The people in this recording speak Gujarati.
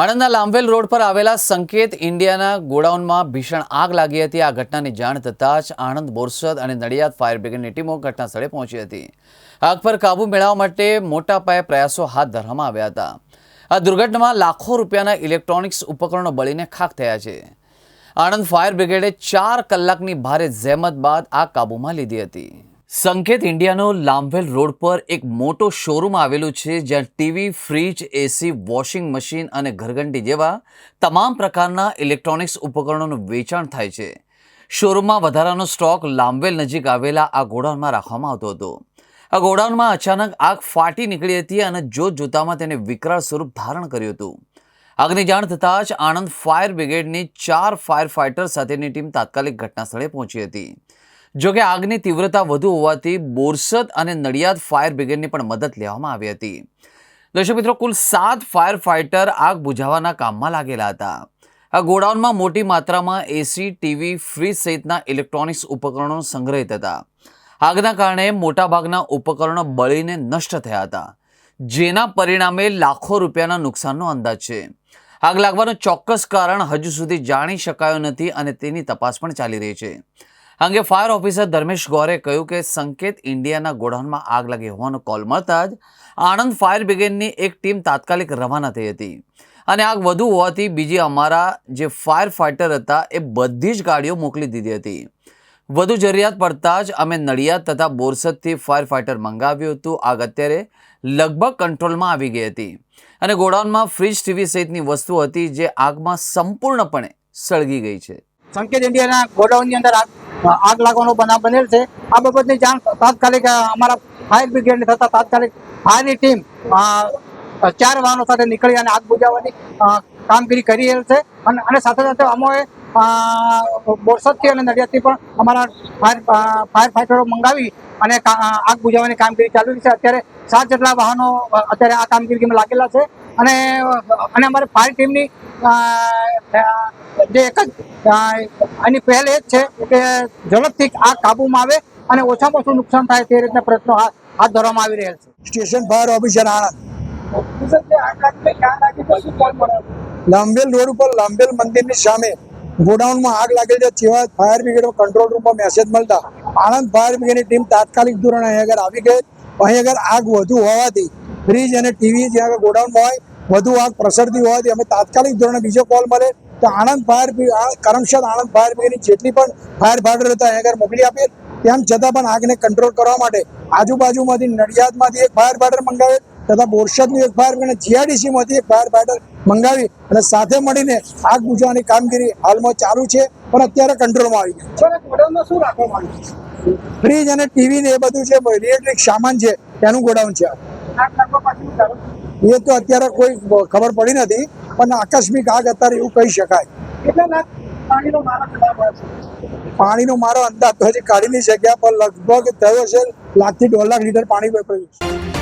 આણંદના લાંભેલ રોડ પર આવેલા સંકેત ઇન્ડિયાના ગોડાઉનમાં ભીષણ આગ લાગી હતી. આ ઘટનાની જાણ થતાં જ આણંદ બોરસદ અને નડિયાદ ફાયર બ્રિગેડની ટીમો ઘટના સ્થળે પહોંચી હતી. આગ પર કાબૂ મેળવવા માટે મોટા પાયે પ્રયાસો હાથ ધરવામાં આવ્યા હતા. આ દુર્ઘટનામાં લાખો રૂપિયાના ઇલેક્ટ્રોનિક્સ ઉપકરણો બળીને ખાખ થયા છે. આણંદ ફાયર બ્રિગેડે ચાર કલાકની ભારે જહેમત બાદ આગ કાબૂમાં લીધી હતી. સંકેત ઇન્ડિયાનો લાંભેલ રોડ પર એક મોટો શોરૂમ આવેલું છે, જ્યાં TV fridge AC washing machine અને ઘરઘંટી જેવા તમામ પ્રકારના ઇલેક્ટ્રોનિક્સ ઉપકરણોનું વેચાણ થાય છે. શોરૂમમાં વધારાનો સ્ટોક લાંભેલ નજીક આવેલા આ ગોડાઉનમાં રાખવામાં આવતો હતો. આ ગોડાઉનમાં અચાનક આગ ફાટી નીકળી હતી અને જોત જોતામાં તેને વિકરાળ સ્વરૂપ ધારણ કર્યું હતું. આગની જાણ થતાં જ આણંદ ફાયર બ્રિગેડની ચાર ફાયર ફાઇટર સાથેની ટીમ તાત્કાલિક ઘટના સ્થળે પહોંચી હતી. જોકે આગની તીવ્રતા વધુ હોવાથી બોરસદ અને નડિયાદ ફાયર બ્રિગેડની પણ મદદ લેવામાં આવી હતી. દર્શક મિત્રો, કુલ સાત ફાયર ફાઇટર આગ બુઝાવવાના કામમાં લાગેલા હતા. આ ગોડાઉનમાં મોટી માત્રામાં એસી, ટીવી, ફ્રીજ સહિતના ઇલેક્ટ્રોનિક્સ ઉપકરણો સંગ્રહિત હતા. આગના કારણે મોટાભાગના ઉપકરણો બળીને નષ્ટ થયા હતા, જેના પરિણામે લાખો રૂપિયાના નુકસાનનો અંદાજ છે. આગ લાગવાનું ચોક્કસ કારણ હજુ સુધી જાણી શકાયો નથી અને તેની તપાસ પણ ચાલી રહી છે. અંગે ફાયર ઓફિસર ધર્મેશ ગોરે કહ્યું કે સંકેત ઇન્ડિયાના ગોડાઉનમાં આગ લાગી હોવાનો કોલ મળતા જ આણંદ ફાયર બ્રિગેડની એક ટીમ તાત્કાલિક રવાના થઈ હતી. અને આગ વધુ હોવાથી બીજી અમારા જે ફાયર ફાઇટર હતા એ બધી જ ગાડીઓ મોકલી દીધી હતી. વધુ જરૂરિયાત પડતા જ અમે નડિયાદ તથા બોરસદથી ફાયર ફાઇટર મંગાવ્યું હતું. આગ અત્યારે લગભગ કંટ્રોલમાં આવી ગઈ હતી. અને ગોડાઉનમાં ફ્રીજ, ટીવી સહિતની વસ્તુ હતી જે આગમાં સંપૂર્ણપણે સળગી ગઈ છે. સંકેત ઇન્ડિયાના ગોડાઉનની અંદર આગ આગ લાગવાનો બનાવ બનેલ છે. આ બાબતની જાણ તાત્કાલિક અમારા ફાયર બ્રિગેડને થતા તાત્કાલિક ફાયરની ટીમ ચાર વાહનો સાથે નીકળી અને આગ બુજાવવાની કામગીરી કરી રહેલ છે. અને સાથે સાથે અમોએ બોરસદથી અને નડિયાદથી પણ અમારા ફાયર ફાયર ફાઈટરો મંગાવી અને આગ બુજાવવાની કામગીરી ચાલુ છે. અત્યારે સાત જેટલા વાહનો અત્યારે આ કામગીરીમાં લાગેલા છે. અને અને અમારે ફાયર ટીમની જે એક જ એની આની પહેલ એ જ છે કે ઝડપથી આ કાબૂમાં આવે અને ઓછામાં ઓછું નુકસાન થાય તે રીતના પ્રયત્નો હાથ હાથ ધરવામાં આવી રહ્યા છે. Station fire officer Anand Lambel road ઉપર લાંબેલ મંદિરની સામે ગોડાઉનમાં આગ લાગેલ છે જેવા ફાયર બ્રિગેડ કંટ્રોલ રૂમમાં મેસેજ મળતા આણંદ ફાયર બ્રિગેડની ટીમ તાત્કાલિક ધોરણે અહીં આગળ આવી ગઈ. અહીં આગળ આગ વધુ હોવાથી ફ્રીજ અને ટીવી જ્યાં ગોડાઉનમાં હોય વધુ આગ પ્રસરતી હોવાથી અમે તાત્કાલિક ધોરણે બીજો કોલ મળે. તો આણંદ ફાયર કરમસદ આણંદ ફાયર બ્રિગેડની જેટલી પણ ફાયર ફાઈટર હતા આગળ મોકલી આપીએ. તેમ છતાં પણ આગને કંટ્રોલ કરવા માટે આજુબાજુમાંથી નડિયાદમાંથી એક ફાયર ફાઈટર મંગાવે તથા બોરસદની એક ફાયર બ્રિગેડ જીઆઈડીસીમાંથી એક ફાયર ફાઈટર મંગાવી અને સાથે મળીને આગ બુજવાની કામગીરી હાલમાં ચાલુ છે પણ અત્યારે કંટ્રોલમાં આવી ગઈ. શું આવ્યું? ફ્રીજ અને ટીવી ને એ બધું છે ઇલેક્ટ્રિક સામાન છે તેનું ગોડાઉન છે. એ તો અત્યારે કોઈ ખબર પડી નથી પણ આકસ્મિક આગ અત્યારે એવું કહી શકાય. પાણીનો મારો અંદાજ તો હજી કાઢી નહીં શક્યા પણ લગભગ થયો છે લાખથી દોઢ લાખ લીટર પાણી પડ્યું છે